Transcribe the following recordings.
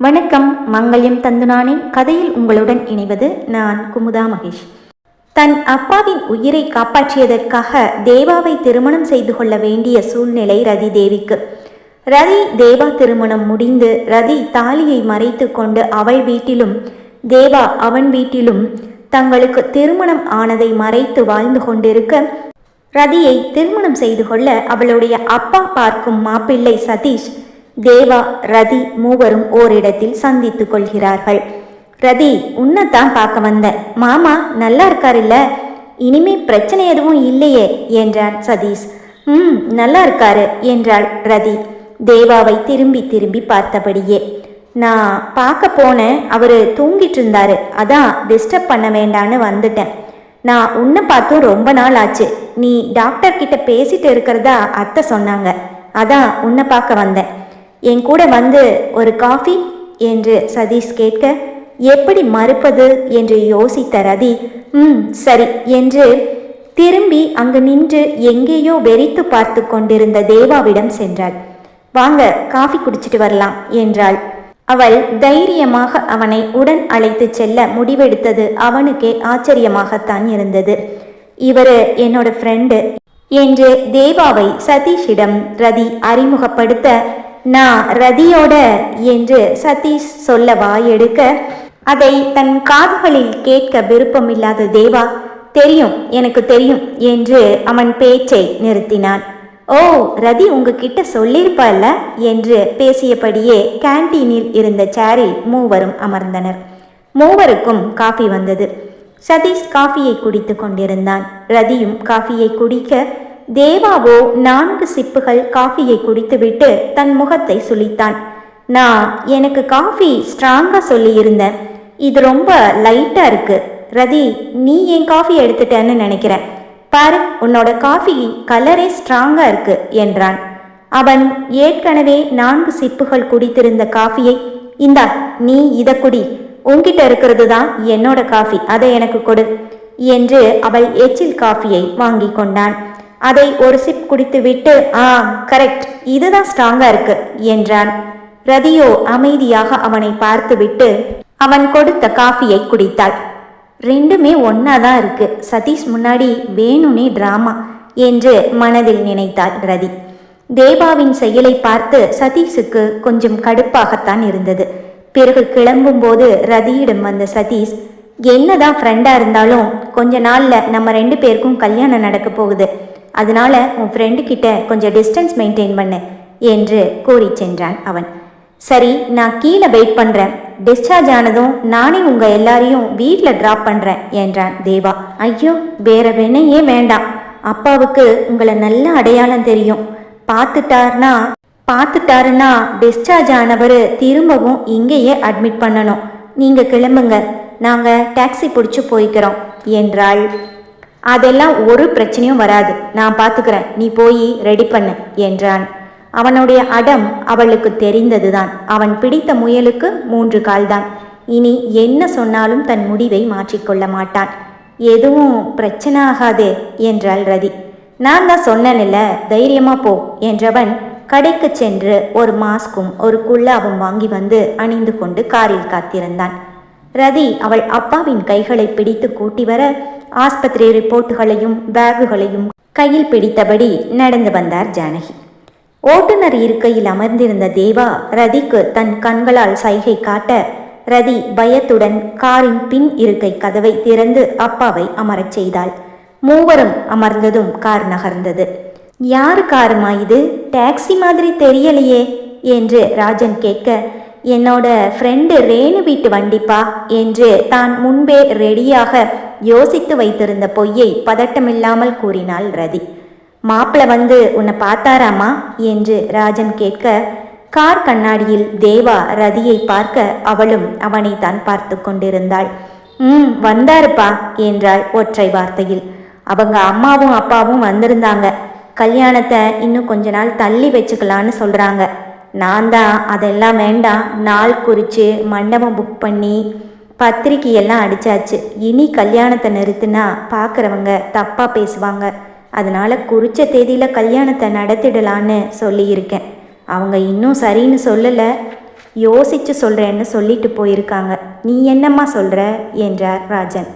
வணக்கம் மங்கள்யம் தந்துனானே கதையில் உங்களுடன் இணைவது நான் குமுதா மகேஷ். தன் அப்பாவின் உயிரை காப்பாற்றியதற்காக தேவாவை திருமணம் செய்து கொள்ள வேண்டிய சூழ்நிலை ரதி தேவிக்கு. ரதி தேவா திருமணம் முடிந்து ரதி தாலியை மறைத்து கொண்டு அவள் வீட்டிலும் தேவா அவன் வீட்டிலும் தங்களுக்கு திருமணம் ஆனதை மறைத்து வாழ்ந்து கொண்டிருக்க ரதியை திருமணம் செய்து கொள்ள அவளுடைய அப்பா பார்க்கும் மாப்பிள்ளை சதீஷ் தேவா ரதி மூவரும் ஓரிடத்தில் சந்தித்து கொள்கிறார்கள். ரதி உன்னைத்தான் பார்க்க வந்தேன் மாமா நல்லா இருக்காருல்ல? இனிமே பிரச்சனை எதுவும் இல்லையே என்றான் சதீஷ். ம் நல்லா இருக்காரு என்றாள் ரதி. தேவாவை திரும்பி திரும்பி பார்த்தபடியே. நான் பார்க்க போனேன் அவர் தூங்கிட்டு இருந்தாரு. அதான் டிஸ்டர்ப் பண்ண வேண்டான்னு வந்துட்டேன். நான் உன்னை பார்த்தும் ரொம்ப நாள் ஆச்சு. நீ டாக்டர் கிட்ட பேசிட்டு இருக்கிறதா அத்தை சொன்னாங்க. அதான் உன்னை பார்க்க வந்தேன். என் கூட வந்து ஒரு காஃபி? என்று சதீஷ் கேட்க எப்படி மறுப்பது? என்று யோசித்த ரதி ம் சரி என்று திரும்பி அங்கு நின்று எங்கேயோ வெறித்து பார்த்து கொண்டிருந்த தேவாவிடம் சென்றாள். வாங்க காஃபி குடிச்சிட்டு வரலாம் என்றாள். அவள் தைரியமாக அவனை உடன் அழைத்துச் செல்ல முடிவெடுத்தது அவனுக்கே ஆச்சரியமாகத்தான் இருந்தது. இவரு என்னோட ஃப்ரெண்டு என்று தேவாவை சதீஷிடம் ரதி அறிமுகப்படுத்த நான் ரதியோட என்று சதீஷ் சொல்ல வாயெடுக்க அதை தன் காதுகளில் கேட்க விருப்பமில்லாத தேவா தெரியும் எனக்கு தெரியும் என்று அவன் பேச்சை நிறுத்தினான். ஓ ரதி உங்ககிட்ட சொல்லியிருப்பால்ல என்று பேசியபடியே கேண்டீனில் இருந்த சேரில் மூவரும் அமர்ந்தனர். மூவருக்கும் காஃபி வந்தது. சதீஷ் காஃபியை குடித்து கொண்டிருந்தான். ரதியும் காஃபியை குடிக்க தேவாவோ நான்கு சிப்புகள் காஃபியை குடித்துவிட்டு தன் முகத்தை சுளித்தான் நான் எனக்கு காஃபி ஸ்ட்ராங்காக சொல்லியிருந்தேன். இது ரொம்ப லைட்டாக இருக்கு. ரதி நீ என் காஃபி எடுத்துட்டேன்னு நினைக்கிறேன் பாரு உன்னோட காஃபி கலரே ஸ்ட்ராங்காக இருக்கு என்றான். அவன் ஏற்கனவே நான்கு சிப்புகள் குடித்திருந்த காஃபியை இந்தா நீ இதை குடி. உன்கிட்ட இருக்கிறது தான் என்னோட காஃபி. அதை எனக்கு கொடு என்று அவள் எச்சில் காஃபியை வாங்கி கொண்டான். அதை ஒரு சிப் குடித்துவிட்டு ஆ கரெக்ட் இதுதான் ஸ்ட்ராங்கா இருக்கு என்றான். ரதியோ அமைதியாக அவனை பார்த்துவிட்டு அவன் கொடுத்த காஃபியை குடித்தாள். ரெண்டுமே ஒன்னா தான் இருக்கு. சதீஷ் முன்னாடி வேணுனே டிராமா என்று மனதில் நினைத்தாள் ரதி. தேவாவின் செயலை பார்த்து சதீஷுக்கு கொஞ்சம் கடுப்பாகத்தான் இருந்தது. பிறகு கிளம்பும்போது ரதியிடம் வந்த சதீஷ் என்னதான் ஃப்ரெண்டா இருந்தாலும் கொஞ்ச நாள்ல நம்ம ரெண்டு பேருக்கும் கல்யாணம் நடக்க போகுது. அதனால உன் ஃப்ரெண்டு கிட்ட கொஞ்சம் டிஸ்டன்ஸ் மெயின்டைன் பண்ணு என்று கூறி சென்றான் அவன். சரி நான் கீழே வெயிட் பண்ணுறேன் டிஸ்சார்ஜ் ஆனதும் நானே உங்கள் எல்லாரையும் வீட்டில் ட்ராப் பண்ணுறேன் என்றான் தேவா. ஐயோ வேற வேணையே வேண்டாம். அப்பாவுக்கு உங்களை நல்ல அடையாளம் தெரியும். பார்த்துட்டார்னா பார்த்துட்டாருன்னா டிஸ்சார்ஜ் ஆனவர் திரும்பவும் இங்கேயே அட்மிட் பண்ணணும். நீங்கள் கிளம்புங்க. நாங்கள் டாக்ஸி பிடிச்சி போய்க்கிறோம் என்றாள். அதெல்லாம் ஒரு பிரச்சனையும் வராது. நான் பார்த்துக்கிறேன் நீ போய் ரெடி பண்ணு என்றான். அவனுடைய அடம் அவளுக்கு தெரிந்ததுதான். அவன் பிடித்த முயலுக்கு மூன்று கால்தான். இனி என்ன சொன்னாலும் தன் முடிவை மாற்றிக்கொள்ள மாட்டான். எதுவும் பிரச்சனை ஆகாதே என்றாள் ரதி. நான் தான் சொன்னேன்ல தைரியமா போ என்றவன் கடைக்கு சென்று ஒரு மாஸ்கும் ஒரு குல்லாவும் வாங்கி வந்து அணிந்து கொண்டு காரில் காத்திருந்தான். ரதி அவள் அப்பாவின் கைகளை பிடித்து கூட்டி வர ஆஸ்பத்திரி ரிப்போர்ட்டுகளையும் பேகுகளையும் கையில் பிடித்தபடி நடந்து வந்தார் ஜானகி. ஓட்டுநர் இருக்கையில் அமர்ந்திருந்த தேவா ரதிக்கு தன் கண்களால் சைகை காட்ட ரதி பயத்துடன் காரின் பின் இருக்கை கதவை திறந்து அப்பாவை அமரச் செய்தாள். மூவரும் அமர்ந்ததும் கார் நகர்ந்தது. யாரு காருமா இது? டாக்ஸி மாதிரி தெரியலையே என்று ராஜன் கேட்க என்னோட ஃப்ரெண்டு ரேணு வீட்டு வண்டிப்பா என்று தான் முன்பே ரெடியாக யோசித்து வைத்திருந்த பொய்யை பதட்டமில்லாமல் கூறினாள் ரதி. மாப்பிள்ள வந்து உன்னை பார்த்தாராமா? என்று ராஜன் கேட்க கார் கண்ணாடியில் தேவா ரதியை பார்க்க அவளும் அவனை தான் பார்த்து கொண்டிருந்தாள். ம் வந்தாருப்பா என்றாள் ஒற்றை வார்த்தையில். அவங்க அம்மாவும் அப்பாவும் வந்திருந்தாங்க. கல்யாணத்தை இன்னும் கொஞ்ச நாள் தள்ளி வச்சுக்கலான்னு சொல்கிறாங்க நான் தான் அதெல்லாம் வேண்டாம் நாள் குறித்து மண்டபம் புக் பண்ணி பத்திரிக்கையெல்லாம் அடித்தாச்சு இனி கல்யாணத்தை நிறுத்தினா பார்க்குறவங்க தப்பாக பேசுவாங்க. அதனால் குறித்த தேதியில் கல்யாணத்தை நடத்திடலான்னு சொல்லியிருக்கேன். அவங்க இன்னும் சரின்னு சொல்லலை. யோசித்து சொல்கிறேன்னு சொல்லிட்டு போயிருக்காங்க. நீ என்னம்மா சொல்கிற என்றார் ராஜன்.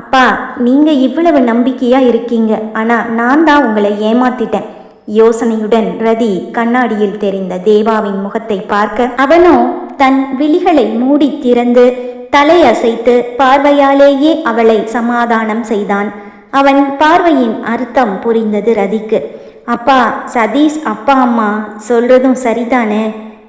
அப்பா நீங்கள் இவ்வளவு நம்பிக்கையாக இருக்கீங்க. ஆனால் நான் தான் உங்களை ஏமாத்திட்டேன். யோசனையுடன் ரதி கண்ணாடியில் தெரிந்த தேவாவின் முகத்தை பார்க்க அவனோ தன் விழிகளை மூடி திறந்து தலை அசைத்து பார்வையாலேயே அவளை சமாதானம் செய்தான். அவன் பார்வையின் அர்த்தம் புரிந்தது ரதிக்கு. அப்பா சதீஷ் அப்பா அம்மா சொல்றதும் சரிதானே?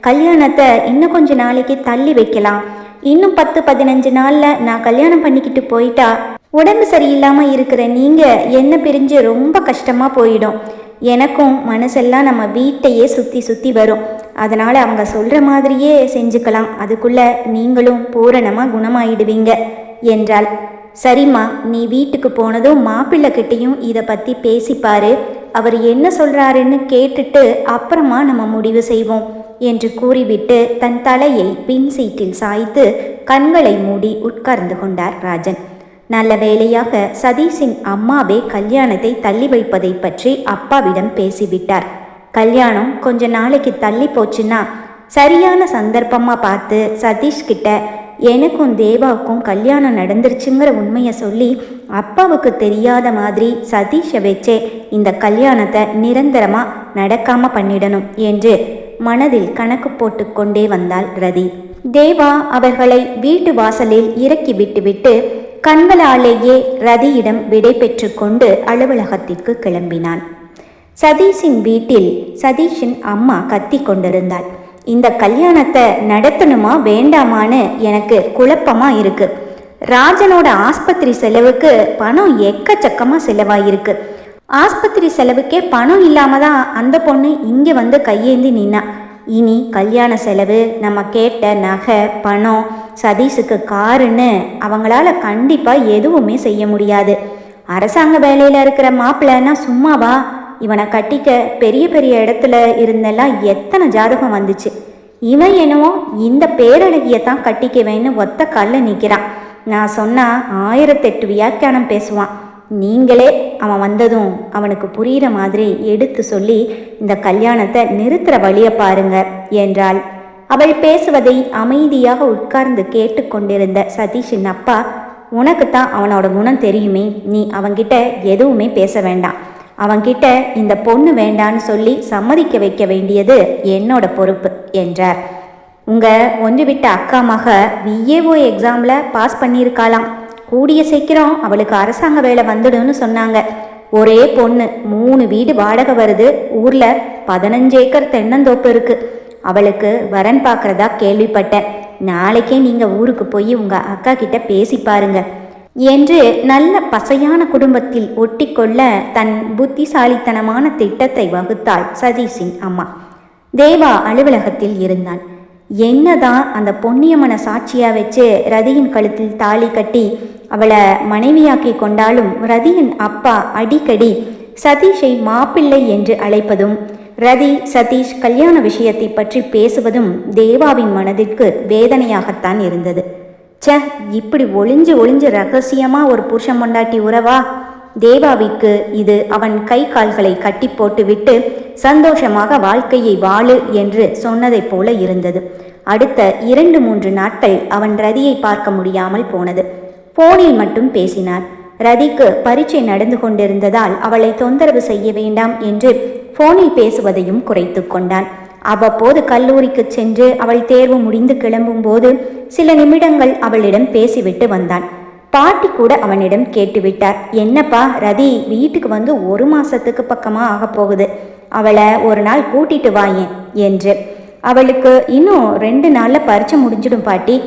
கல்யாணத்தை இன்னும் கொஞ்ச நாளைக்கு தள்ளி வைக்கலாம். இன்னும் பத்து பதினஞ்சு நாள்ல நான் கல்யாணம் பண்ணிக்கிட்டு போயிட்டா? உடம்பு சரியில்லாம இருக்கிற நீங்க என்ன பிரிஞ்சு ரொம்ப கஷ்டமா போயிடும். எனக்கும் மனசெல்லாம் நம்ம வீட்டையே சுற்றி சுற்றி வரும். அதனால் அவங்க சொல்கிற மாதிரியே செஞ்சுக்கலாம். அதுக்குள்ள நீங்களும் பூரணமாக குணமாயிடுவீங்க என்றாள். சரிம்மா நீ வீட்டுக்கு போனதும் மாப்பிள்ளைக்கிட்டேயும் இதை பற்றி பேசிப்பாரு அவர் என்ன சொல்கிறாருன்னு கேட்டுட்டு அப்புறமா நம்ம முடிவு செய்வோம் என்று கூறிவிட்டு தன் தலையை பின் சீட்டில் சாய்த்து கண்களை மூடி உட்கார்ந்து கொண்டார் ராஜன். நல்ல வேளையாக சதீஷின் அம்மாவே கல்யாணத்தை தள்ளி வைப்பதை பற்றி அப்பாவிடம் பேசிவிட்டார். கல்யாணம் கொஞ்ச நாளைக்கு தள்ளி போச்சுன்னா சரியான சந்தர்ப்பமாக பார்த்து சதீஷ் கிட்ட எனக்கும் தேவாவுக்கும் கல்யாணம் நடந்துருச்சுங்கிற உண்மையை சொல்லி அப்பாவுக்கு தெரியாத மாதிரி சதீஷை வச்சே இந்த கல்யாணத்தை நிரந்தரமாக நடக்காமல் பண்ணிடணும் என்று மனதில் கணக்கு போட்டு கொண்டே வந்தாள் ரதி. தேவா அவர்களை வீட்டு வாசலில் இறக்கி விட்டுவிட்டு கண்களாலேயே ரதியிடம் விடை பெற்று கொண்டு அலுவலகத்திற்கு கிளம்பினான். சதீஷின் வீட்டில் சதீஷின் அம்மா கத்தி கொண்டிருந்தாள். இந்த கல்யாணத்தை நடத்தணுமா வேண்டாமான்னு எனக்கு குழப்பமா இருக்கு. ராஜனோட ஆஸ்பத்திரி செலவுக்கு பணம் எக்கச்சக்கமா செலவாயிருக்கு. ஆஸ்பத்திரி செலவுக்கே பணம் இல்லாம தான் அந்த பொண்ணு இங்கே வந்து கையேந்தி நின்னா. இனி கல்யாண செலவு நம்ம கேட்ட நகை பணம் சதீஷுக்கு காருன்னு அவங்களால கண்டிப்பாக எதுவுமே செய்ய முடியாது. அரசாங்க வேலையில் இருக்கிற மாப்பிள்ளைன்னா சும்மாவா? இவனை கட்டிக்க பெரிய பெரிய இடத்துல இருந்தெல்லாம் எத்தனை ஜாதகம் வந்துச்சு. இவன் என்னவோ இந்த பேரழகியை தான் கட்டிக்குவேன்னு ஒத்த கல்ல நிற்கிறான் நான் சொன்னா ஆயிரத்தெட்டு வியாக்கியானம் பேசுவான். நீங்களே அவன் வந்ததும் அவனுக்கு புரிகிற மாதிரி எடுத்து சொல்லி இந்த கல்யாணத்தை நிறுத்துற வழியை பாருங்க என்றாள். அவள் பேசுவதை அமைதியாக உட்கார்ந்து கேட்டுக்கொண்டிருந்த சதீஷின் அப்பா உனக்கு தான் அவனோட குணம் தெரியுமே நீ அவன்கிட்ட எதுவுமே பேச வேண்டாம். அவன்கிட்ட இந்த பொண்ணு வேண்டான்னு சொல்லி சம்மதிக்க வைக்க வேண்டியது என்னோட பொறுப்பு என்றார். உங்க ஒன்று விட்ட அக்கா மக விஏஓ எக்ஸாமில் பாஸ் பண்ணியிருக்காளாம். கூடிய சீக்கிரம் அவளுக்கு அரசாங்க வேலை வந்துடும்னு சொன்னாங்க. ஒரே பொண்ணு மூணு வீடு வாடகை வருது. ஊரில் பதினஞ்சு ஏக்கர் தென்னந்தோப்பு இருக்கு. அவளுக்கு வரன் பார்க்குறதா கேள்விப்பட்டேன். நாளைக்கே நீங்கள் ஊருக்கு போய் உங்கள் அக்கா கிட்ட பேசி பாருங்க. என்று நல்ல பசையான குடும்பத்தில் ஒட்டிக்கொள்ள தன் புத்திசாலித்தனமான திட்டத்தை வகுத்தாள் சதீஷின் அம்மா. தேவா அலுவலகத்தில் இருந்தான் என்னதான் அந்த பொன்னியம்மனை சாட்சியாக வச்சு ரதியின் கழுத்தில் தாலி கட்டி அவளை மனைவியாக்கி கொண்டாலும் ரதியின் அப்பா அடிக்கடி சதீஷை மாப்பிள்ளை என்று அழைப்பதும் ரதி சதீஷ் கல்யாண விஷயத்தை பற்றி பேசுவதும் தேவாவின் மனதிற்கு வேதனையாகத்தான் இருந்தது. ச இப்படி ஒளிஞ்சு ஒளிஞ்சு ரகசியமாக ஒரு புருஷன் பொண்டாட்டி உறவா? தேவாவிற்கு இது அவன் கை கால்களை கட்டி போட்டுவிட்டு சந்தோஷமாக வாழ்க்கையை வாழு என்று சொன்னதைப் போல இருந்தது. அடுத்த இரண்டு மூன்று நாட்கள் அவன் ரதியை பார்க்க முடியாமல் போனது. போனில் மட்டும் பேசினார் ரதிக்கு பரீட்சை நடந்து கொண்டிருந்ததால் அவளை தொந்தரவு செய்ய வேண்டாம் என்று போனில் பேசுவதையும் குறைத்து கொண்டான். அவ்வப்போது கல்லூரிக்கு சென்று அவள் தேர்வு முடிந்து கிளம்பும்போது சில நிமிடங்கள் அவளிடம் பேசிவிட்டு வந்தான். பாட்டி கூட அவனிடம் கேட்டுவிட்டார். என்னப்பா ரதி வீட்டுக்கு வந்து ஒரு மாசத்துக்கு பக்கமாக ஆக போகுது. அவளை ஒரு நாள் கூட்டிட்டு வாயேன் என்று. அவளுக்கு இன்னும் ரெண்டு நாளில் பரிச்சை முடிஞ்சிடும் பாட்டி.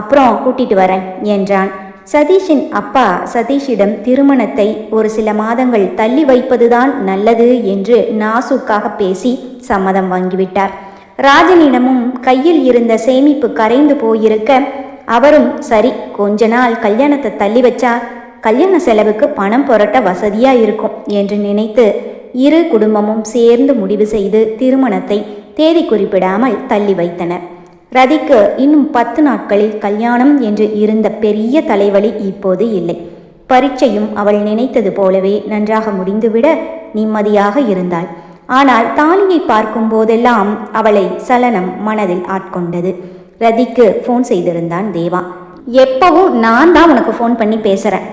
அப்புறம் கூட்டிட்டு வரேன் என்றான். சதீஷின் அப்பா சதீஷிடம் திருமணத்தை ஒரு சில மாதங்கள் தள்ளி வைப்பதுதான் நல்லது என்று நாசுக்காக பேசி சம்மதம் வாங்கிவிட்டார். ராஜனிடமும் கையில் இருந்த சேமிப்பு கரைந்து போயிருக்க அவரும் சரி கொஞ்ச நாள் கல்யாணத்தை தள்ளி வச்சா கல்யாண செலவுக்கு பணம் புரட்ட வசதியா இருக்கும் என்று நினைத்து இரு குடும்பமும் சேர்ந்து முடிவு செய்து திருமணத்தை தேதி குறிப்பிடாமல் தள்ளி வைத்தனர். ரதிக்கு இன்னும் பத்து நாட்களில் கல்யாணம் என்று இருந்த பெரிய தலைவலி இப்போது இல்லை. பரீட்சையும் அவள் நினைத்தது போலவே நன்றாக முடிந்துவிட நிம்மதியாக இருந்தாள். ஆனால் தாலியை பார்க்கும் போதெல்லாம் அவளை சலனம் மனதில் ஆட்கொண்டது. ரதிக்கு ஃபோன் செய்திருந்தான் தேவா. எப்பவும் நான் தான் உனக்கு ஃபோன் பண்ணி பேசுகிறேன்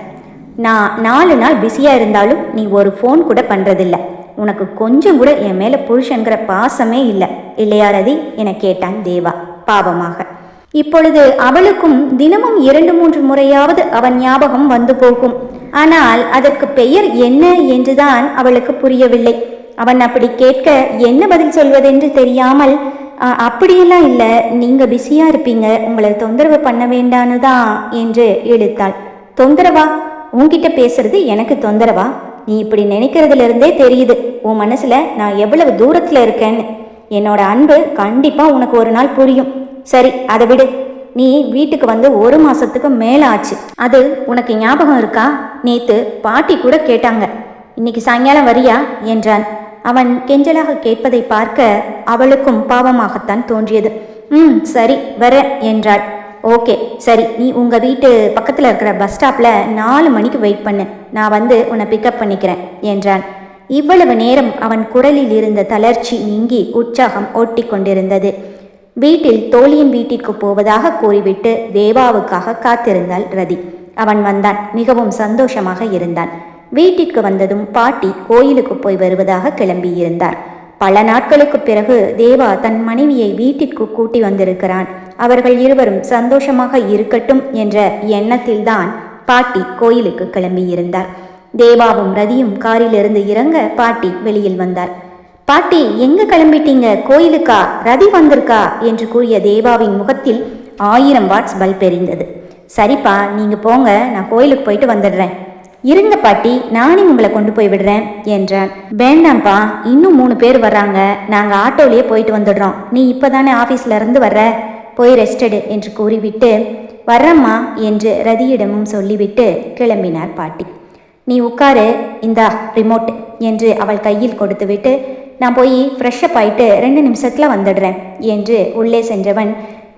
நான் நாலு நாள் பிஸியாக இருந்தாலும் நீ ஒரு ஃபோன் கூட பண்ணுறதில்ல உனக்கு கொஞ்சம் கூட என் மேலே புருஷங்கிற பாசமே இல்லை. இல்லையா ரதி? என கேட்டான் தேவா பாவமாக. இப்பொழுது அவளுக்கும் தினமும் இரண்டு மூன்று முறையாவது அவன் ஞாபகம் வந்து போகும். ஆனால் அதற்கு பெயர் என்ன என்றுதான் அவளுக்கு புரியவில்லை. அவன் அப்படி கேட்க என்ன பதில் சொல்வதென்று தெரியாமல் அப்படியெல்லாம் இல்லை. நீங்கள் பிஸியாக இருப்பீங்க. உங்களை தொந்தரவு பண்ண வேண்டான்னு தான் என்று இழுத்தாள். தொந்தரவா? உன்கிட்ட பேசுறது எனக்கு தொந்தரவா? நீ இப்படி நினைக்கிறதுல இருந்தே தெரியுது. உன் மனசில் நான் எவ்வளவு தூரத்தில் இருக்கேன்னு. என்னோட அன்பு கண்டிப்பாக உனக்கு ஒரு நாள் புரியும். சரி அதை விடு. நீ வீட்டுக்கு வந்து ஒரு மாதத்துக்கு மேலே ஆச்சு. அது உனக்கு ஞாபகம் இருக்கா? நேற்று பாட்டி கூட கேட்டாங்க. இன்னைக்கு சாயங்காலம் வரியா? என்றான். அவன் கெஞ்சலாக கேட்பதை பார்க்க அவளுக்கும் பாவமாகத்தான் தோன்றியது. ம் சரி வர என்றாள். ஓகே சரி நீ உங்க வீட்டு பக்கத்தில் இருக்கிற பஸ் ஸ்டாப்ல நாலு மணிக்கு வெயிட் பண்ணு. நான் வந்து உன்னை பிக்கப் பண்ணிக்கிறேன் என்றான். இவ்வளவு நேரம் அவன் குரலில் இருந்த தளர்ச்சி நீங்கி உற்சாகம் ஒட்டி கொண்டிருந்தது. வீட்டில் தோழியின் வீட்டிற்கு போவதாக கூறிவிட்டு தேவாவுக்காக காத்திருந்தாள் ரதி. அவன் வந்தான் மிகவும் சந்தோஷமாக இருந்தான். வீட்டிற்கு வந்ததும் பாட்டி கோயிலுக்கு போய் வருவதாக கிளம்பியிருந்தார். பல நாட்களுக்கு பிறகு தேவா தன் மனைவியை வீட்டிற்கு கூட்டி வந்திருக்கிறான். அவர்கள் இருவரும் சந்தோஷமாக இருக்கட்டும் என்ற எண்ணத்தில்தான் பாட்டி கோயிலுக்கு கிளம்பியிருந்தார். தேவாவும் ரதியும் காரிலிருந்து இறங்க பாட்டி வெளியில் வந்தார். பாட்டி எங்க கிளம்பிட்டீங்க? கோயிலுக்கா? ரதி வந்திருக்கா? என்று கூறிய தேவாவின் முகத்தில் ஆயிரம் வாட்ஸ் பல்ப் எரிந்தது. சரிப்பா நீங்க போங்க நான் கோயிலுக்கு போயிட்டு வந்துடுறேன். இருங்க பாட்டி நானே உங்களை கொண்டு போய் விடுறேன் என்றான். வேண்டாம்ப்பா இன்னும் மூணு பேர் வர்றாங்க. நாங்க ஆட்டோலயே போயிட்டு வந்துடுறோம். நீ இப்பதானே ஆபீஸ்ல இருந்து வர்ற? போய் ரெஸ்டடு என்று கூறிவிட்டு வர்றம்மா என்று ரதியிடமும் சொல்லிவிட்டு கிளம்பினார் பாட்டி. நீ உட்காரு இந்தா ரிமோட் என்று அவள் கையில் கொடுத்துவிட்டு நான் போய் ஃப்ரெஷ்அப் ஆயிட்டு ரெண்டு நிமிஷத்தில் வந்துடுறேன் என்று உள்ளே சென்றவன்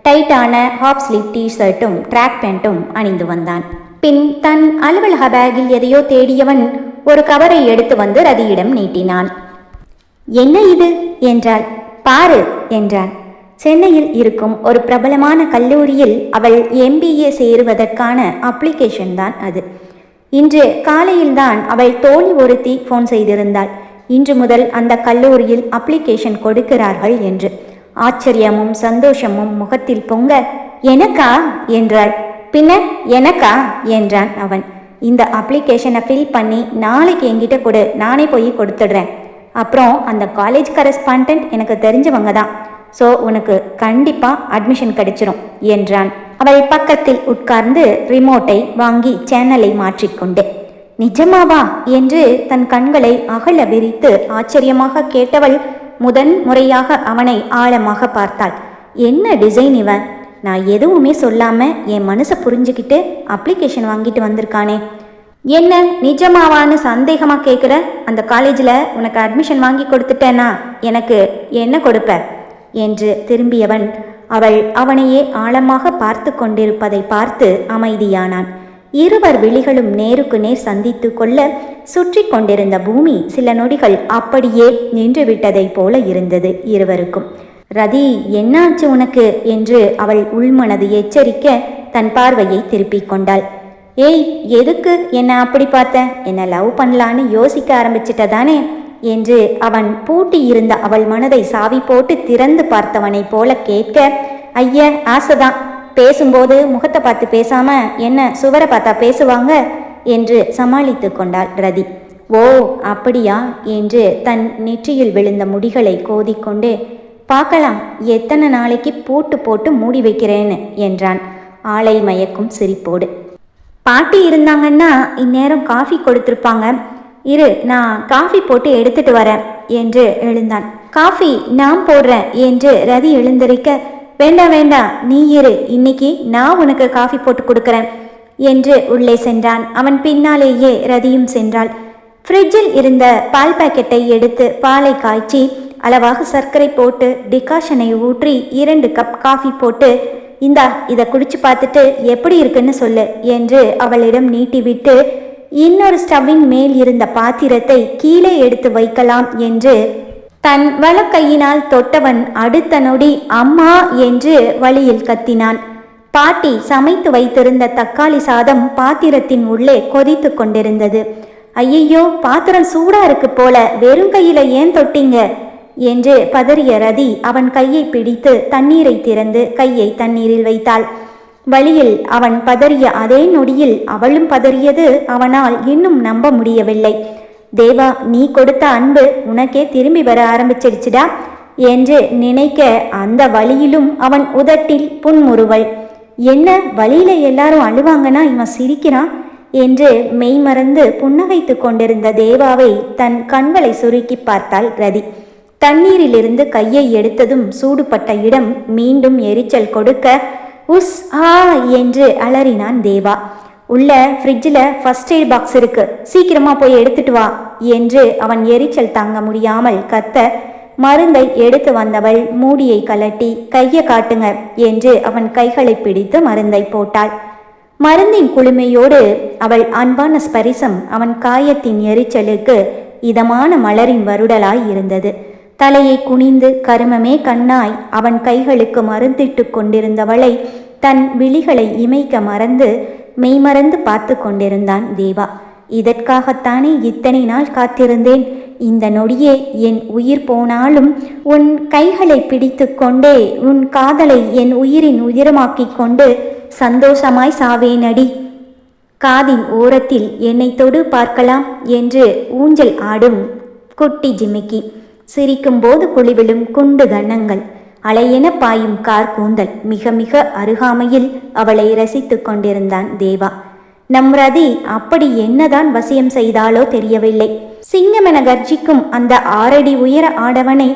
டைட்டான ஹாஃப் ஸ்லீவ் டி ஷர்ட்டும் ட்ராக் பேண்ட்டும் அணிந்து வந்தான். பின் தன் அலுவலக பேக்கில் எதையோ தேடியவன் ஒரு கவரை எடுத்து வந்து ரதியிடம் நீட்டினான். என்ன இது? என்றாள். பாரு என்றான். சென்னையில் இருக்கும் ஒரு பிரபலமான கல்லூரியில் அவள் எம்பிஏ சேருவதற்கான அப்ளிகேஷன் தான் அது. இன்று காலையில்தான் அவள் தோழி ஒருத்தி ஃபோன் செய்திருந்தாள். இன்று முதல் அந்த கல்லூரியில் அப்ளிகேஷன் கொடுக்கிறார்கள் என்று. ஆச்சரியமும் சந்தோஷமும் முகத்தில் பொங்க. எனக்கா? என்றாள். பின்ன எனக்கா? என்றான் அவன். இந்த அப்ளிகேஷனை ஃபில் பண்ணி நாளைக்கு என்கிட்ட கொடு. நானே போய் கொடுத்துடுறேன். அப்புறம் அந்த காலேஜ் கரஸ்பாண்டன்ட் எனக்கு தெரிஞ்சவங்க தான். ஸோ உனக்கு கண்டிப்பாக அட்மிஷன் கிடைச்சிரும் என்றான். அவள் பக்கத்தில் உட்கார்ந்து ரிமோட்டை வாங்கி சேனலை மாற்றிக்கொண்டு. நிஜமாவா? என்று தன் கண்களை அகல விரித்து ஆச்சரியமாக கேட்டவள் முதன் முறையாக அவனை ஆழமாக பார்த்தாள். என்ன டிசைன் இவன்? நான் எதுவுமே சொல்லாம என் மனசை புரிஞ்சுக்கிட்டு அப்ளிகேஷன் வாங்கிட்டு வந்திருக்கானே. என்ன நிஜமாவான்னு சந்தேகமா கேட்குற அந்த காலேஜில் உனக்கு அட்மிஷன் வாங்கி கொடுத்துட்டேன்னா எனக்கு என்ன கொடுப்ப? என்று திரும்பியவன். அவள் அவனையே ஆழமாக பார்த்து கொண்டிருப்பதை பார்த்து அமைதியானான். இருவர் விழிகளும் நேருக்கு நேர் சந்தித்து கொள்ள சுற்றி கொண்டிருந்த பூமி சில நொடிகள் அப்படியே நின்றுவிட்டதைப் போல இருந்தது இருவருக்கும். ரதி என்னாச்சு உனக்கு? என்று அவள் உள்மனது எச்சரிக்க தன் பார்வையை திருப்பிக் கொண்டாள். ஏய் எதுக்கு என்ன அப்படி பார்த்த? என்ன லவ் பண்ணலான்னு யோசிக்க ஆரம்பிச்சிட்டதானே? என்று அவன் பூட்டி இருந்த அவள் மனதை சாவி போட்டு திறந்து பார்த்தவனைப் போல கேட்க ஐய ஆசைதான். பேசும்போது முகத்தை பார்த்து பேசாம என்ன சுவரை பார்த்தா பேசுவாங்க? என்று சமாளித்து கொண்டாள் ரதி. ஓ அப்படியா? என்று தன் நெற்றியில் விழுந்த முடிகளை கோதிக்கொண்டு பார்க்கலாம் எத்தனை நாளைக்கு போட்டு போட்டு மூடி வைக்கிறேன்னு என்றான். ஆளை மயக்கும் சிரிப்போடு. பாட்டி இருந்தாங்கன்னா இந்நேரம் காஃபி கொடுத்துருப்பாங்க. இரு நான் காஃபி போட்டு எடுத்துட்டு வரேன் என்று எழுந்தான். காஃபி நான் போடுறேன் என்று ரதி எழுந்திருக்க வேண்டாம் வேண்டாம் நீ இரு இன்னைக்கு நான் உனக்கு காஃபி போட்டு கொடுக்குறேன் என்று உள்ளே சென்றான். அவன் பின்னாலேயே ரதியும் சென்றாள். ஃப்ரிட்ஜில் இருந்த பால் பாக்கெட்டை எடுத்து பாலை காய்ச்சி அளவாக சர்க்கரை போட்டு டிகாஷனை ஊற்றி இரண்டு கப் காஃபி போட்டு இந்தா இதை குடிச்சு பார்த்துட்டு எப்படி இருக்குன்னு சொல்லு என்று அவளிடம் நீட்டிவிட்டு இன்னொரு ஸ்டவ்வின் மேல் இருந்த பாத்திரத்தை கீழே எடுத்து வைக்கலாம் என்று தன் வலக்கையினால் தொட்டவன் அடுத்த நொடி அம்மா என்று வழியில் கத்தினான். பாட்டி சமைத்து வைத்திருந்த தக்காளி சாதம் பாத்திரத்தின் உள்ளே கொதித்து கொண்டிருந்தது. ஐயையோ பாத்திரம் சூடா இருக்கு போல வெறும் கையில ஏன் தொட்டீங்க? என்று பதறிய ரதி அவன் கையை பிடித்து தண்ணீரை திறந்து கையை தண்ணீரில் வைத்தாள். வழியில் அவன் பதறிய அதே நொடியில் அவளும் பதறியது அவனால் இன்னும் நம்ப முடியவில்லை. தேவா நீ கொடுத்த அன்பு உனக்கே திரும்பி வர ஆரம்பிச்சிடுச்சுடா என்று நினைக்க அந்த வழியிலும் அவன் உதட்டில் புன்முறுவல். என்ன வழியில எல்லாரும் அழுவாங்கன்னா இவன் சிரிக்கிறான் என்று மெய்மறந்து புன்னகைத்து கொண்டிருந்த தேவாவை தன் கண்களை சுருக்கி பார்த்தாள் ரதி. தண்ணீரிலிருந்து கையை எடுத்ததும் சூடுபட்ட இடம் மீண்டும் எரிச்சல் கொடுக்க உஸ் ஆ என்று அலறினான் தேவா. உள்ள ஃப்ரிட்ஜில் ஃபர்ஸ்ட் எய்ட் பாக்ஸ் இருக்கு. சீக்கிரமா போய் எடுத்துட்டு வா என்று அவன் எரிச்சல் தாங்க முடியாமல் கத்த மருந்தை எடுத்து வந்தவள் மூடியை கலட்டி கையை காட்டுங்க என்று அவன் கைகளை பிடித்து மருந்தை போட்டாள். மருந்தின் குளுமையோடு அவள் அன்பான ஸ்பரிசம் அவன் காயத்தின் எரிச்சலுக்கு இதமான மலரின் வருடலாய் இருந்தது. தலையை குனிந்து கருமமே கண்ணாய் அவன் கைகளுக்கு மருந்திட்டு கொண்டிருந்தவளை தன் விழிகளை இமைக்க மறந்து மெய்மறந்து பார்த்து கொண்டிருந்தான் தேவா. இதற்காகத்தானே இத்தனை நாள் காத்திருந்தேன். இந்த நொடியே என் உயிர் போனாலும் உன் கைகளை பிடித்து கொண்டே உன் காதலை என் உயிரின் உயிரமாக்கிக் கொண்டு சந்தோஷமாய் சாவேனடி. காதின் ஓரத்தில் என்னை தொடு பார்க்கலாம் என்று ஊஞ்சல் ஆடும் குட்டி ஜிமிக்கி. சிரிக்கும்போது குழிவிழும் குண்டு கன்னங்கள். அலையென பாயும் கார் கூந்தல் மிக மிக அருகாமையில் அவளை ரசித்துக் கொண்டிருந்தான் தேவா. நம் ரதி அப்படி என்னதான் வசியம் செய்தாலோ தெரியவில்லை. சிங்கமென கர்ஜிக்கும் அந்த ஆறடி உயர ஆடவனை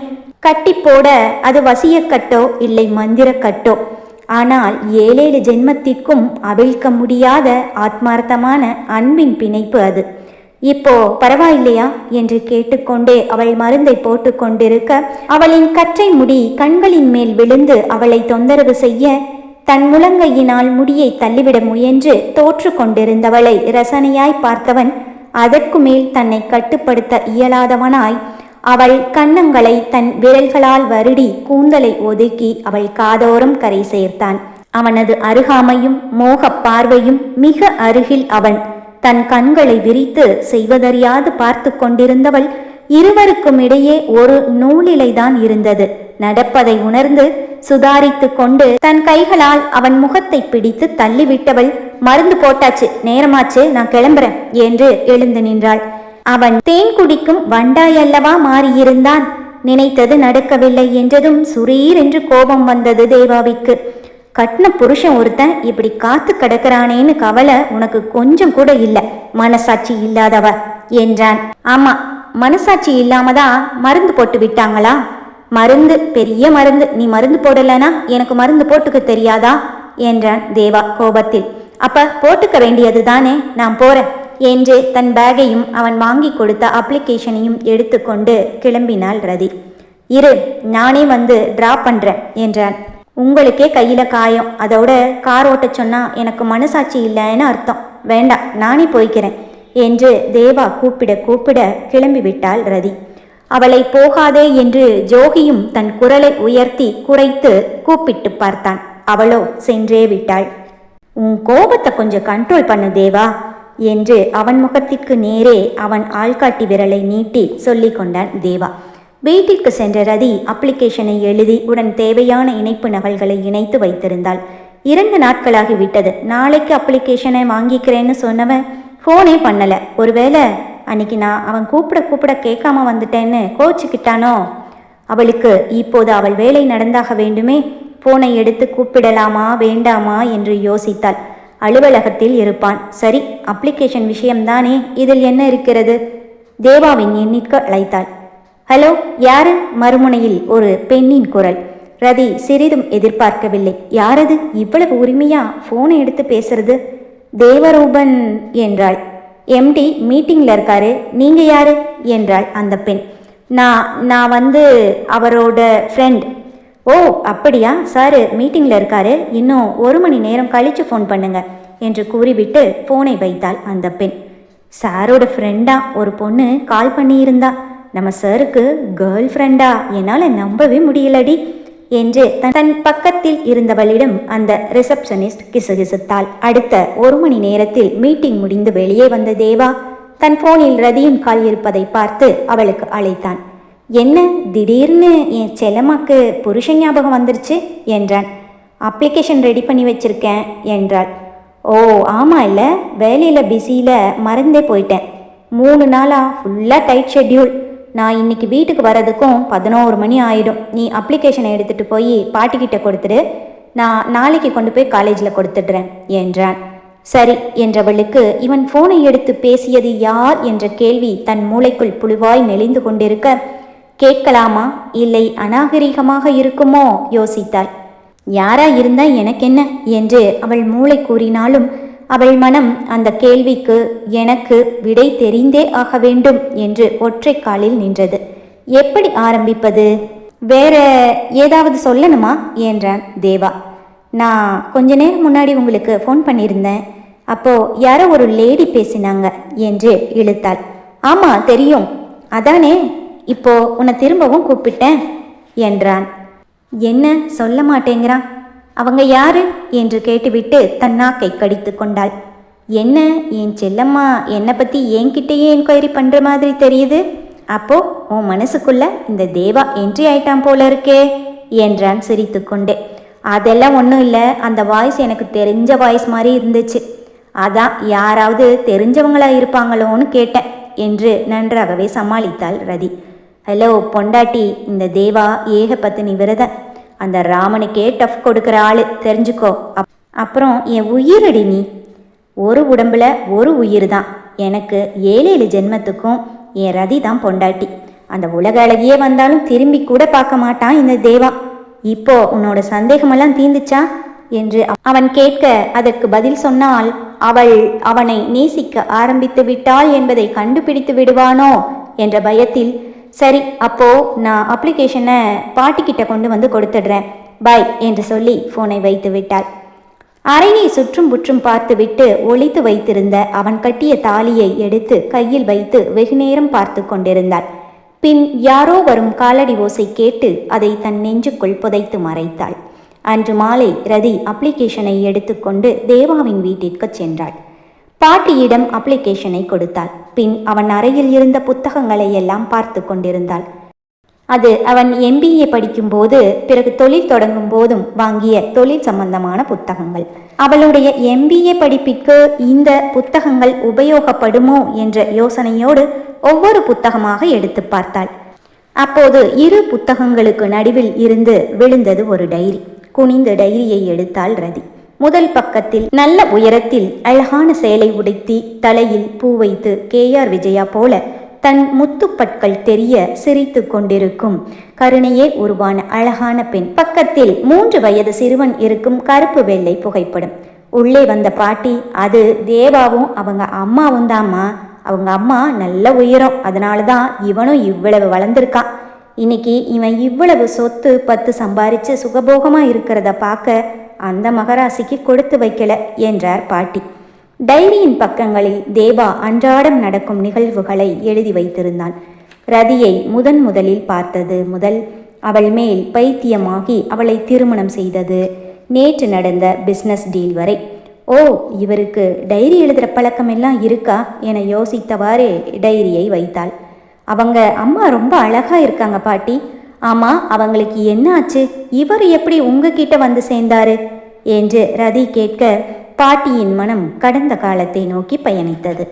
கட்டி போட அது வசியக்கட்டோ இல்லை மந்திரக்கட்டோ. ஆனால் ஏழேழு ஜென்மத்திற்கும் அவிழ்க்க முடியாத ஆத்மார்த்தமான அன்பின் பிணைப்பு அது. இப்போ பரவாயில்லையா? என்று கேட்டுக்கொண்டே அவள் மருந்தை போட்டு கொண்டிருக்க அவளின் கற்றை முடி கண்களின் மேல் விழுந்து அவளை தொந்தரவு செய்ய தன் முழங்கையினால் முடியை தள்ளிவிட முயன்று தோற்று கொண்டிருந்தவளை ரசனையாய் பார்த்தவன் அதற்கு மேல் தன்னை கட்டுப்படுத்த இயலாதவனாய் அவள் கன்னங்களை தன் விரல்களால் வருடி கூந்தலை ஒதுக்கி அவள் காதோரம் கரை சேர்த்தான். அவனது அருகாமையும் மோகப் பார்வையும் மிக அருகில் அவன் தன் கண்களை விரித்து செய்வதறியாது பார்த்து கொண்டிருந்தவள் இருவருக்கும் இடையே ஒரு நூலிலைதான் இருந்தது. நடப்பதை உணர்ந்து சுதாரித்து கொண்டு தன் கைகளால் அவன் முகத்தை பிடித்து தள்ளிவிட்டவள் மருந்து போட்டாச்சு நேரமாச்சு நான் கிளம்புறேன் என்று எழுந்து நின்றாள். அவன் தேன் குடிக்கும் வண்டாயல்லவா மாறியிருந்தான்? நினைத்தது நடக்கவில்லை என்றதும் சுரீர் என்று கோபம் வந்தது தேவாவிற்கு. கட்டின புருஷன் ஒருத்தன் இப்படி காத்து கிடக்கிறானேன்னு கவலை உனக்கு கொஞ்சம் கூட இல்லை. மனசாட்சி இல்லாதவ என்றான். ஆமா மனசாட்சி இல்லாம தான் மருந்து போட்டு விட்டாங்களா? மருந்து பெரிய மருந்து. நீ மருந்து போடலனா எனக்கு மருந்து போட்டுக்க தெரியாதா? என்றான் தேவா கோபத்தில். அப்ப போட்டுக்க வேண்டியது தானே நான் போறேன் என்று தன் பேகையும் அவன் வாங்கி கொடுத்த அப்ளிகேஷனையும் எடுத்துக்கொண்டு கிளம்பினாள் ரதி. இரு நானே வந்து டிரா பண்றேன் என்றான். உங்களுக்கே கையில் காயம். அதோட கார் ஓட்டச் சொன்னால் எனக்கு மனசாட்சி இல்லைன்னு அர்த்தம். வேண்டாம் நானே போய்க்கிறேன் என்று தேவா கூப்பிட கூப்பிட கிளம்பிவிட்டாள் ரதி. அவளை போகாதே என்று ஜோகியும் தன் குரலை உயர்த்தி குறைத்து கூப்பிட்டு பார்த்தான். அவளோ சென்றே விட்டாள். உன் கோபத்தை கொஞ்சம் கண்ட்ரோல் பண்ணு தேவா என்று அவன் முகத்திற்கு நேரே அவன் ஆள்காட்டி விரலை நீட்டி சொல்லிக் கொண்டான் தேவா. வீட்டிற்கு சென்ற ரதி அப்ளிகேஷனை எழுதி உடன் தேவையான இணைப்பு நகல்களை இணைத்து வைத்திருந்தாள். இரண்டு நாட்களாகி விட்டது. நாளைக்கு அப்ளிகேஷனை வாங்கிக்கிறேன்னு சொன்னவன் ஃபோனே பண்ணலை. ஒருவேளை அன்னைக்கு நான் அவன் கூப்பிட கூப்பிட கேட்காம வந்துட்டேன்னு கோச்சுக்கிட்டானோ? அவளுக்கு இப்போது அவள் வேலை நடந்தாக வேண்டுமே? போனை எடுத்து கூப்பிடலாமா வேண்டாமா என்று யோசித்தாள். அலுவலகத்தில் இருப்பான். சரி அப்ளிகேஷன் விஷயம்தானே. இதில் என்ன இருக்கிறது? தேவாவின் எண்ணிற்கு அழைத்தாள். ஹலோ யாரு? மறுமுனையில் ஒரு பெண்ணின் குரல். ரதி சிறிதும் எதிர்பார்க்கவில்லை. யாரது? இவ்வளவு உரிமையா? போனை எடுத்து பேசுறது. தேவரூபன் என்றாள். எம்டி மீட்டிங்ல இருக்காரு. நீங்க யாரு? என்றாள் அந்த பெண். நான் நான் வந்து அவரோட ஃப்ரெண்ட் ஓ அப்படியா? சார் மீட்டிங்கில் இருக்காரு. இன்னும் ஒரு மணி நேரம் கழிச்சு ஃபோன் பண்ணுங்க என்று கூறிவிட்டு ஃபோனை வைத்தாள் அந்த பெண். சாரோட ஃப்ரெண்டா ஒரு பொண்ணு கால் பண்ணியிருந்தா. நம்ம சாருக்கு கேர்ள் ஃப்ரெண்டா என்னால் நம்பவே முடியலடி. என்று தன் தன் பக்கத்தில் இருந்தவளிடம் அந்த ரிசப்ஷனிஸ்ட் கிசுகிசுத்தாள். அடுத்த ஒரு மணி நேரத்தில் மீட்டிங் முடிந்து வெளியே வந்த தேவா தன் போனில் ரதியின் கால் இருப்பதை பார்த்து அவளுக்கு அழைத்தான். என்ன திடீர்னு என் செல்லம்மாக்கு புருஷ ஞாபகம் வந்துருச்சு? என்றான். அப்ளிகேஷன் ரெடி பண்ணி வச்சிருக்கேன் என்றாள். ஓ ஆமாம் இல்லை. வேலையில் பிஸியில் மறந்தே போயிட்டேன். மூணு நாளாக ஃபுல்லாக டைட் ஷெட்யூல் நான் இன்னைக்கு வீட்டுக்கு வரதுக்கும் பதினோரு மணி ஆயிடும். நீ அப்ளிகேஷனை எடுத்துட்டு போய் பாட்டிக்கிட்ட கொடுத்துடு. நான் நாளைக்கு கொண்டு போய் காலேஜில் கொடுத்துடுறேன் என்றான். சரி என்றவளுக்கு இவன் ஃபோனை எடுத்து பேசியது யார்? என்ற கேள்வி தன் மூளைக்குள் புழுவாய் நெளிந்து கொண்டிருக்க கேட்கலாமா? இல்லை அநாகரிகமாக இருக்குமோ? யோசித்தாள். யாரா இருந்தா எனக்கென்ன என்று அவள் மூளை கூறினாலும் அவள் மனம் அந்த கேள்விக்கு எனக்கு விடை தெரிந்தே ஆக வேண்டும் என்று ஒற்றை காலில் நின்றது. எப்படி ஆரம்பிப்பது? வேற ஏதாவது சொல்லணுமா? என்றான் தேவா. நான் கொஞ்ச நேரம் முன்னாடி உங்களுக்கு ஃபோன் பண்ணியிருந்தேன். அப்போ யாரோ ஒரு லேடி பேசினாங்க என்று இழுத்தாள். ஆமாம் தெரியும். அதானே? இப்போ உன்னை திரும்பவும் கூப்பிட்டேன் என்றான். என்ன? சொல்ல மாட்டேங்கிறான். அவங்க யாரு? என்று கேட்டுவிட்டு தன் நாக்கை கடித்து கொண்டாள். என்ன என் செல்லம்மா என்னை பற்றி என்கிட்டயே என்கொயரி பண்ணுற மாதிரி தெரியுது? அப்போ உன் மனசுக்குள்ள இந்த தேவா என்ட்ரி ஆயிட்டான் போல இருக்கே என்றான் சிரித்துக்கொண்டே அதெல்லாம் ஒன்றும் இல்லை. அந்த வாய்ஸ் எனக்கு தெரிஞ்ச வாய்ஸ் மாதிரி இருந்துச்சு. அதான் யாராவது தெரிஞ்சவங்களா இருப்பாங்களோன்னு கேட்டேன் என்று நன்றாகவே சமாளித்தாள் ரதி. ஹலோ பொண்டாட்டி இந்த தேவா ஏகபத்தினி விரதம் விரதன் அந்த ராமனுக்கே டஃப் கொடுக்குற ஆளு. தெரிஞ்சுக்கோ. அப் அப்புறம் என் உயிரடி நீ. ஒரு உடம்புல ஒரு உயிர் தான் எனக்கு ஏழு ஏழு ஜென்மத்துக்கும் என் ரதி தான் பொண்டாட்டி. அந்த உலக அழகியே வந்தாலும் திரும்பி கூட பார்க்க மாட்டான் இந்த தேவா. இப்போ உன்னோட சந்தேகமெல்லாம் தீந்துச்சா என்று அவன் கேட்க அதற்கு பதில் சொன்னால் அவள் அவனை நேசிக்க ஆரம்பித்து விட்டாள் என்பதை கண்டுபிடித்து விடுவானோ? என்ற பயத்தில் சரி அப்போ நான் அப்ளிகேஷனை பாட்டிக்கிட்ட கொண்டு வந்து கொடுத்துடுறேன். பை என்று சொல்லி ஃபோனை வைத்து விட்டாள். அறையை சுற்றும் புற்றும் பார்த்துவிட்டு ஒளித்து வைத்திருந்த அவன் கட்டிய தாலியை எடுத்து கையில் வைத்து வெகுநேரம் பார்த்து கொண்டிருந்தாள். பின் யாரோ வரும் காலடி ஓசை கேட்டு அதை தன் நெஞ்சுக்குள் புதைத்து மறைத்தாள். அன்று மாலை ரதி அப்ளிகேஷனை எடுத்துக்கொண்டு தேவாவின் வீட்டிற்கு சென்றாள். பாட்டியிடம் அப்ளிகேஷனை கொடுத்தாள். பின் அவன் அறையில் இருந்த புத்தகங்களை எல்லாம் பார்த்து கொண்டிருந்தாள். அது அவன் எம்பிஏ படிக்கும்போது பிறகு தொழில் தொடங்கும் போதும் வாங்கிய தொழில் சம்பந்தமான புத்தகங்கள். அவளுடைய எம்பிஏ படிப்பிற்கு இந்த புத்தகங்கள் உபயோகப்படுமோ என்ற யோசனையோடு ஒவ்வொரு புத்தகமாக எடுத்து பார்த்தாள். அப்போது இரு புத்தகங்களுக்கு நடுவில் இருந்து விழுந்தது ஒரு டைரி. குனிந்து டைரியை எடுத்தாள் ரதி. முதல் பக்கத்தில் நல்ல உயரத்தில் அழகான சேலை உடைத்தி தலையில் பூ வைத்து கே ஆர் விஜயா போல தன் முத்துப்பற்கள் தெரிய சிரித்து கொண்டிருக்கும். கருணையே உருவான அழகான பெண். பக்கத்தில் மூன்று வயது சிறுவன் இருக்கும் கருப்பு வெள்ளை புகைப்படம். உள்ளே வந்த பாட்டி அது தேவாவும் அவங்க அம்மாவும் தாம்மா. அவங்க அம்மா நல்ல உயரம். அதனால தான் இவனும் இவ்வளவு வளர்ந்துருக்கான் இன்னைக்கு இவன் இவ்வளவு சொத்து பத்து சம்பாரிச்சு சுகபோகமா இருக்கிறத பார்க்க அந்த மகராசிக்கு கொடுத்து வைக்கல என்றார் பாட்டி. டைரியின் பக்கங்களில் தேவா அன்றாடம் நடக்கும் நிகழ்வுகளை எழுதி வைத்திருந்தான். ரதியை முதன் முதலில் பார்த்தது முதல் அவள் மேல் பைத்தியமாகி அவளை திருமணம் செய்தது நேற்று நடந்த பிஸ்னஸ் டீல் வரை. ஓ இவருக்கு டைரி எழுதுகிற பழக்கமெல்லாம் இருக்கா? என யோசித்தவாறே டைரியை வைத்தாள். அவங்க அம்மா ரொம்ப அழகா இருக்காங்க பாட்டி. ஆமாம் அவங்களுக்கு என்ன ஆச்சு? இவர் எப்படி உங்ககிட்ட வந்து சேர்ந்தாரு? என்று ரதி கேட்க பாட்டியின் மனம் கடந்த காலத்தை நோக்கி பயணித்தது.